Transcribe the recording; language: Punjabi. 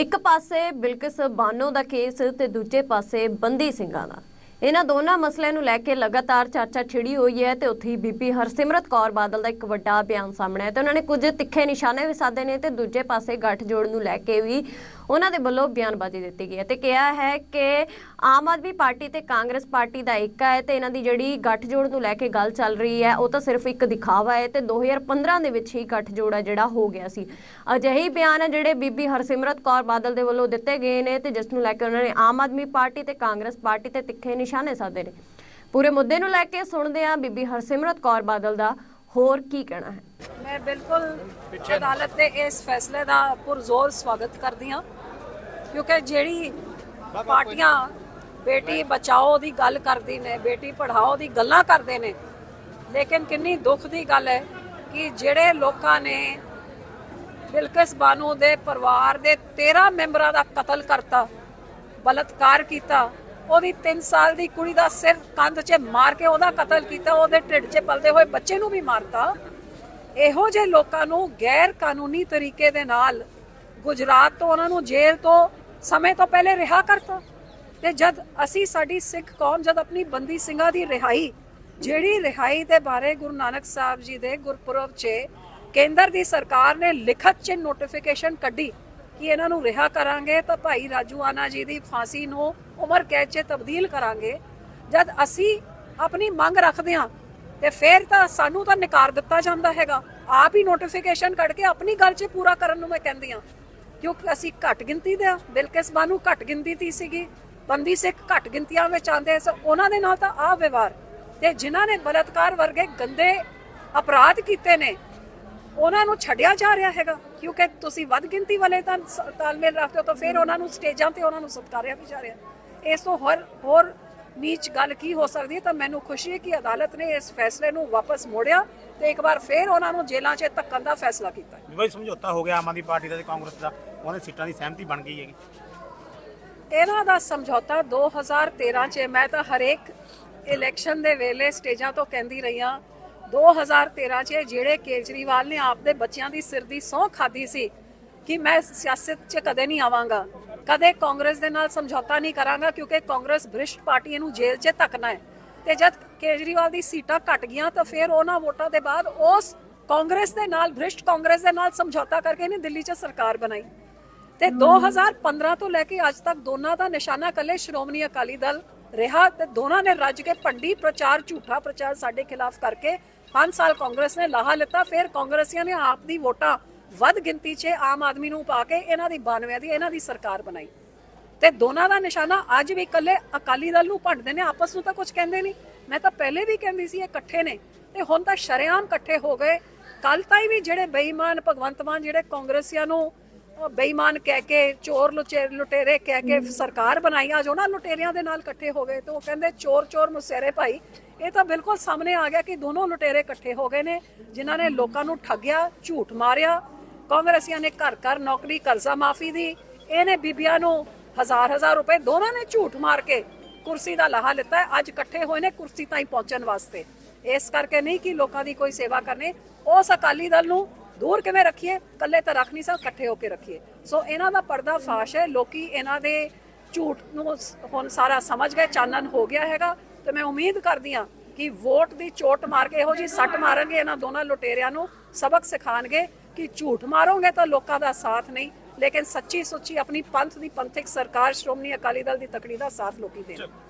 ਇੱਕ ਪਾਸੇ ਬਿਲਕਿਸ ਬਾਨੋ ਦਾ ਕੇਸ ਤੇ ਦੂਜੇ ਪਾਸੇ ਬੰਦੀ ਸਿੰਘਾਂ ਦਾ। ਇਹਨਾਂ ਦੋਨਾਂ ਮਸਲਿਆਂ ਨੂੰ ਲੈ ਕੇ ਲਗਾਤਾਰ ਚਰਚਾ ਛਿੜੀ ਹੋਈ ਹੈ ਤੇ ਉੱਥੇ ਹੀ ਬੀਬੀ ਹਰਸਿਮਰਤ ਕੌਰ ਬਾਦਲ ਦਾ ਇੱਕ ਵੱਡਾ ਬਿਆਨ ਸਾਹਮਣੇ ਆਇਆ ਤੇ ਉਹਨਾਂ ਨੇ ਕੁਝ ਤਿੱਖੇ ਨਿਸ਼ਾਨੇ ਵੀ ਸਾਧੇ ਨੇ ਤੇ ਦੂਜੇ ਪਾਸੇ ਗੱਠ ਜੋੜ ਨੂੰ ਲੈ ਕੇ ਵੀ ਉਹਨਾਂ ਦੇ ਵੱਲੋਂ ਬਿਆਨਬਾਜ਼ੀ ਦਿੱਤੀ ਗਈ ਹੈ ਤੇ ਕਿਹਾ ਹੈ ਕਿ ਆਮ ਆਦਮੀ ਪਾਰਟੀ ਤੇ ਕਾਂਗਰਸ ਪਾਰਟੀ ਦਾ ਏਕਾ ਹੈ ਤੇ ਇਹਨਾਂ ਦੀ ਜਿਹੜੀ ਗੱਠਜੋੜ ਨੂੰ ਲੈ ਕੇ ਗੱਲ ਚੱਲ ਰਹੀ ਹੈ, ਉਹ ਤਾਂ ਸਿਰਫ ਇੱਕ ਦਿਖਾਵਾ ਹੈ ਤੇ 2015 ਦੇ ਵਿੱਚ ਹੀ ਗੱਠਜੋੜ ਹੈ ਜਿਹੜਾ ਹੋ ਗਿਆ ਸੀ। ਅਜਿਹੇ ਬਿਆਨ ਹੈ ਜਿਹੜੇ ਬੀਬੀ ਹਰਸਿਮਰਤ ਕੌਰ ਬਾਦਲ ਦੇ ਵੱਲੋਂ ਦਿੱਤੇ ਗਏ ਨੇ ਤੇ ਜਿਸ ਨੂੰ ਲੈ ਕੇ ਉਹਨਾਂ ਨੇ ਆਮ ਆਦਮੀ ਪਾਰਟੀ ਤੇ ਕਾਂਗਰਸ ਪਾਰਟੀ ਤੇ ਤਿੱਖੇ ਨਿਸ਼ਾਨੇ ਸਾਧੇ ਨੇ। ਪੂਰੇ ਮੁੱਦੇ ਨੂੰ ਲੈ ਕੇ ਸੁਣਦੇ ਹਾਂ ਬੀਬੀ ਹਰਸਿਮਰਤ ਕੌਰ ਬਾਦਲ ਦਾ, ਹੋਰ ਕੀ ਕਹਿਣਾ ਹੈ? ਮੈਂ ਬਿਲਕੁਲ ਅਦਾਲਤ ਦੇ ਇਸ ਫੈਸਲੇ ਦਾ ਪੁਰਜ਼ੋਰ ਸਵਾਗਤ ਕਰਦੀ ਹਾਂ। ਕਿਉਂਕਿ ਜਿਹੜੀ ਪਾਰਟੀਆਂ ਬੇਟੀ ਬਚਾਓ ਦੀ ਗੱਲ ਕਰਦੀ ਨੇ, ਬੇਟੀ ਪੜ੍ਹਾਓ ਦੀ ਗੱਲਾਂ ਕਰਦੇ ਨੇ, ਲੇਕਿਨ ਕਿੰਨੀ ਦੁੱਖ ਦੀ ਗੱਲ ਹੈ ਕਿ ਜਿਹੜੇ ਲੋਕਾਂ ਨੇ ਬਿਲਕਿਸ ਬਾਨੋ ਦੇ ਪਰਿਵਾਰ ਦੇ 13 ਮੈਂਬਰਾਂ ਦਾ ਕਤਲ ਕਰਤਾ, ਬਲਤਕਾਰ ਕੀਤਾ, ਉਹਦੀ 3 ਸਾਲ ਦੀ ਕੁੜੀ ਦਾ ਸਿਰ ਕੰਧ 'ਚ ਮਾਰ ਕੇ ਉਹਦਾ ਕਤਲ ਕੀਤਾ, ਉਹਦੇ ਢਿੱਡ 'ਚ ਪਲਦੇ ਹੋਏ ਬੱਚੇ ਨੂੰ ਵੀ ਮਾਰਤਾ। ਇਹੋ ਜਿਹੇ ਲੋਕਾਂ ਨੂੰ ਗੈਰ ਕਾਨੂੰਨੀ ਤਰੀਕੇ ਦੇ ਨਾਲ ਗੁਜਰਾਤ ਤੋਂ, ਉਹਨਾਂ ਨੂੰ ਜੇਲ੍ਹ ਤੋਂ ਸਮੇਂ ਤੋਂ ਪਹਿਲੇ ਰਿਹਾ ਕਰਤਾ। ਤੇ ਜਦ ਅਸੀਂ ਸਾਡੀ ਸਿੱਖ ਕੌਮ, ਜਦ ਆਪਣੀ ਬੰਦੀ ਸਿੰਘਾਂ ਦੀ ਰਿਹਾਈ, ਜਿਹੜੀ ਰਿਹਾਈ ਦੇ ਬਾਰੇ ਗੁਰੂ ਨਾਨਕ ਸਾਹਿਬ ਜੀ ਦੇ ਗੁਰਪੁਰਬ 'ਚ ਕੇਂਦਰ ਦੀ ਸਰਕਾਰ ਨੇ ਲਿਖਤ 'ਚ ਨੋਟੀਫਿਕੇਸ਼ਨ ਕੱਢੀ ਕਿ ਇਹਨਾਂ ਨੂੰ ਰਿਹਾ ਕਰਾਂਗੇ, ਤਾਂ ਭਾਈ ਰਾਜੂ ਆਨਾ ਜੀ ਦੀ ਫਾਂਸੀ ਨੂੰ ਉਮਰ ਕੈਦ 'ਚ ਤਬਦੀਲ ਕਰਾਂਗੇ। ਜਦ ਅਸੀਂ ਆਪਣੀ ਮੰਗ ਰੱਖਦੇ ਹਾਂ, ਤੇ ਫਿਰ ਤਾਂ ਸਾਨੂੰ ਤਾਂ ਨਕਾਰ ਦਿੱਤਾ ਜਾਂਦਾ ਹੈਗਾ। ਆਪ ਹੀ ਨੋਟੀਫਿਕੇਸ਼ਨ ਕੱਢ ਕੇ ਆਪਣੀ ਗੱਲ 'ਚ ਪੂਰਾ ਕਰਨ ਨੂੰ ਮੈਂ ਕਹਿੰਦੀ ਹਾਂ। ਕਿਉਂਕਿ ਅਸੀਂ ਘੱਟ ਗਿਣਤੀ ਦੇ ਆ ਬਿਲਕਿਸ ਬਾਨੂ ਘੱਟ ਗਿਣਤੀ ਦੀ ਸੀਗੀ, ਬੰਦੀ ਸਿੱਖ ਘੱਟ ਗਿਣਤੀਆਂ ਵਿੱਚ ਆਉਂਦੇ ਸੋ ਉਹਨਾਂ ਦੇ ਨਾਲ ਤਾਂ ਆ ਵਿਵਹਾਰ। ਤੇ ਜਿਨ੍ਹਾਂ ਨੇ ਬਲਤਕਾਰ ਵਰਗੇ ਗੰਦੇ ਅਪਰਾਧ ਕੀਤੇ ਨੇ, ਉਹਨਾਂ ਨੂੰ ਛੱਡਿਆ ਜਾ ਰਿਹਾ ਹੈਗਾ, ਕਿਉਂਕਿ ਤੁਸੀਂ ਵੱਧ ਗਿਣਤੀ ਵਾਲੇ ਤਾਂ ਤਾਲਮੇਲ ਰੱਖਦੇ ਹੋ, ਤਾਂ ਫਿਰ ਉਹਨਾਂ ਨੂੰ ਸਟੇਜਾਂ ਤੇ ਉਹਨਾਂ ਨੂੰ ਸਤਕਾਰਿਆ ਵੀ ਜਾ ਰਿਹਾ। ਇਸ ਤੋਂ ਹੋਰ ਹੋਰ ਨੀਚ ਗੱਲ ਕੀ ਹੋ ਸਕਦੀ ਹੈ? ਤਾਂ ਮੈਨੂੰ ਖੁਸ਼ੀ ਹੈ ਕਿ ਅਦਾਲਤ ਨੇ ਇਸ ਫੈਸਲੇ ਨੂੰ ਵਾਪਸ ਮੋੜਿਆ ਤੇ ਇੱਕ ਵਾਰ ਫਿਰ ਉਹਨਾਂ ਨੂੰ ਜੇਲ੍ਹਾਂ 'ਚ ਧੱਕਣ ਦਾ ਫੈਸਲਾ ਕੀਤਾ ਵੀ ਬਈ ਸਮਝੌਤਾ ਹੋ ਗਿਆ ਆਮ ਆਦਮੀ ਪਾਰਟੀ ਦਾ ਤੇ ਕਾਂਗਰਸ ਦਾ। ਉਹਨਾਂ ਦੀ ਸੀਟਾਂ ਦੀ ਸਹਿਮਤੀ ਬਣ ਗਈ ਹੈਗੀ। ਇਹਨਾਂ ਦਾ ਸਮਝੌਤਾ 2013 ਚ ਮੈਂ ਤਾਂ ਹਰੇਕ ਇਲੈਕਸ਼ਨ ਦੇ ਵੇਲੇ ਸਟੇਜਾਂ ਤੋਂ ਕਹਿੰਦੀ ਰਹੀ ਹਾਂ 2013 ਚ ਜਿਹੜੇ ਕੇਜਰੀਵਾਲ ਨੇ ਆਪਦੇ ਬੱਚਿਆਂ ਦੀ ਸਿਰ ਦੀ ਸਹੁੰ ਖਾਦੀ ਸੀ ਕਿ ਮੈਂ ਸਿਆਸਤ 'ਚ ਕਦੇ ਨਹੀਂ ਆਵਾਂਗਾ। ਕਦੇ ਕਾਂਗਰਸ ਦੇ ਨਾਲ ਸਮਝੌਤਾ ਨਹੀਂ ਕਰਾਂਗਾ ਕਿਉਂਕਿ ਕਾਂਗਰਸ ਭ੍ਰਿਸ਼ਟ ਪਾਰਟੀ ਇਹਨੂੰ ਜੇਲ੍ਹ 'ਚ ਧੱਕਣਾ ਹੈ। ਤੇ ਜਦ ਕੇਜਰੀਵਾਲ ਦੀ ਸੀਟਾਂ ਘਟ ਗਈਆਂ ਤਾਂ ਫਿਰ ਉਹਨਾਂ ਵੋਟਾਂ ਦੇ ਬਾਅਦ ਉਸ ਕਾਂਗਰਸ ਦੇ ਨਾਲ ਭ੍ਰਿਸ਼ਟ ਕਾਂਗਰਸ ਦੇ ਨਾਲ ਸਮਝੌਤਾ ਕਰਕੇ ਇਹਨੇ ਦਿੱਲੀ 'ਚ ਸਰਕਾਰ ਬਣਾਈ। ਤੇ 2015 ਤੋਂ ਲੈ ਕੇ ਅੱਜ ਤੱਕ ਦੋਨਾਂ ਦਾ ਨਿਸ਼ਾਨਾ ਕੱਲੇ ਸ਼੍ਰੋਮਣੀ ਅਕਾਲੀ ਦਲ ਰਿਹਾ ਤੇ ਦੋਨਾਂ ਨੇ ਰੱਜ ਕੇ ਭੰਡੀ ਪ੍ਰਚਾਰ ਝੂਠਾ ਪ੍ਰਚਾਰ ਸਾਡੇ ਖਿਲਾਫ ਕਰਕੇ 5 ਸਾਲ ਕਾਂਗਰਸ ਨੇ ਲਾਹਾ ਲਿੱਤਾ। ਫਿਰ ਕਾਂਗਰਸੀਆਂ ਨੇ ਆਪ ਦੀ ਵੋਟਾਂ ਵੱਧ ਗਿਣਤੀ 'ਚ ਆਮ ਆਦਮੀ ਨੂੰ ਪਾ ਕੇ ਇਹਨਾਂ ਦੀ 92 ਦੀ, ਇਹਨਾਂ ਦੀ ਸਰਕਾਰ ਬਣਾਈ। ਤੇ ਦੋਨਾਂ ਦਾ ਨਿਸ਼ਾਨਾ ਅੱਜ ਵੀ ਇਕੱਲੇ ਅਕਾਲੀ ਦਲ ਨੂੰ ਭੰਡਦੇ ਨੇ, ਆਪਸ ਨੂੰ ਤਾਂ ਕੁਝ ਕਹਿੰਦੇ ਨਹੀਂ। ਮੈਂ ਤਾਂ ਪਹਿਲੇ ਵੀ ਕਹਿੰਦੀ ਸੀ ਇਹ ਇਕੱਠੇ ਨੇ। ਤੇ ਹੁਣ ਤਾਂ ਸ਼ਰੇਆਮ ਇਕੱਠੇ ਹੋ ਗਏ। ਕੱਲ ਤਾਈ ਵੀ ਜਿਹੜੇ ਬੇਈਮਾਨ ਭਗਵੰਤ ਮਾਨ, ਜਿਹੜੇ ਕਾਂਗਰਸੀਆਂ ਨੂੰ ਬੇਈਮਾਨ ਕਹਿ ਕੇ, ਚੋਰ ਲੁਚੇ, ਲੁਟੇਰੇ ਕਹਿ ਕੇ ਸਰਕਾਰ ਬਣਾਈ, ਅੱਜ ਉਹਨਾਂ ਲੁਟੇਰਿਆਂ ਦੇ ਨਾਲ ਇਕੱਠੇ ਹੋ ਗਏ। ਤੇ ਉਹ ਕਹਿੰਦੇ ਚੋਰ ਚੋਰ ਮੁਸੇਰੇ ਭਾਈ। ਇਹ ਤਾਂ ਬਿਲਕੁਲ ਸਾਹਮਣੇ ਆ ਗਿਆ ਕਿ ਦੋਨੋਂ ਲੁਟੇਰੇ ਇਕੱਠੇ ਹੋ ਗਏ ਨੇ, ਜਿਨ੍ਹਾਂ ਨੇ ਲੋਕਾਂ ਨੂੰ ਠੱਗਿਆ, ਝੂਠ ਮਾਰਿਆ। ਕਾਂਗਰਸੀਆਂ ਨੇ ਘਰ ਘਰ ਨੌਕਰੀ, ਕਰਜ਼ਾ ਮਾਫੀ ਦੀ। ਇਹਨੇ ਬੀਬੀਆਂ ਨੂੰ ਹਜ਼ਾਰ ਹਜ਼ਾਰ ਰੁਪਏ ਦੋਨਾਂ ਨੇ ਝੂਠ ਮਾਰ ਕੇ ਕੁਰਸੀ ਦਾ ਲਾਹਾ ਲਿੱਤਾ ਅੱਜ ਇਕੱਠੇ ਹੋਏ ਨੇ ਕੁਰਸੀ ਤਾਈਂ ਪਹੁੰਚਣ ਵਾਸਤੇ। ਇਸ ਕਰਕੇ ਨਹੀਂ ਕਿ ਲੋਕਾਂ ਦੀ ਕੋਈ ਸੇਵਾ ਕਰਨੇ। ਉਸ ਅਕਾਲੀ ਦਲ ਨੂੰ ਦੂਰ ਕਿਵੇਂ ਰੱਖੀਏ? ਇਕੱਲੇ ਤਾਂ ਰੱਖ ਨਹੀਂ ਸਕ, ਇਕੱਠੇ ਹੋ ਕੇ ਰੱਖੀਏ। ਸੋ ਇਹਨਾਂ ਦਾ ਪਰਦਾ ਫਾਸ਼ ਹੈ। ਲੋਕੀ ਇਹਨਾਂ ਦੇ ਝੂਠ ਨੂੰ ਹੁਣ ਸਾਰਾ ਸਮਝ ਗਏ। ਚਾਨਣ ਹੋ ਗਿਆ ਹੈਗਾ। ਤੇ ਮੈਂ ਉਮੀਦ ਕਰਦੀ ਹਾਂ ਕਿ ਵੋਟ ਦੀ ਚੋਟ ਮਾਰ ਕੇ ਇਹੋ ਜੀ ਸੱਟ ਮਾਰਨਗੇ। ਇਹਨਾਂ ਦੋਨਾਂ ਲੁਟੇਰਿਆਂ ਨੂੰ ਸਬਕ ਸਿਖਾਣਗੇ ਕਿ ਝੂਠ ਮਾਰੋਗੇ ਤਾਂ ਲੋਕਾਂ ਦਾ ਸਾਥ ਨਹੀਂ, ਲੇਕਿਨ ਸੱਚੀ ਸੁੱਚੀ ਆਪਣੀ ਪੰਥ ਦੀ ਪੰਥਿਕ ਸਰਕਾਰ, ਸ਼੍ਰੋਮਣੀ ਅਕਾਲੀ ਦਲ ਦੀ ਤਕੜੀ ਦਾ ਸਾਥ ਲੋਕੀ ਦੇਣ।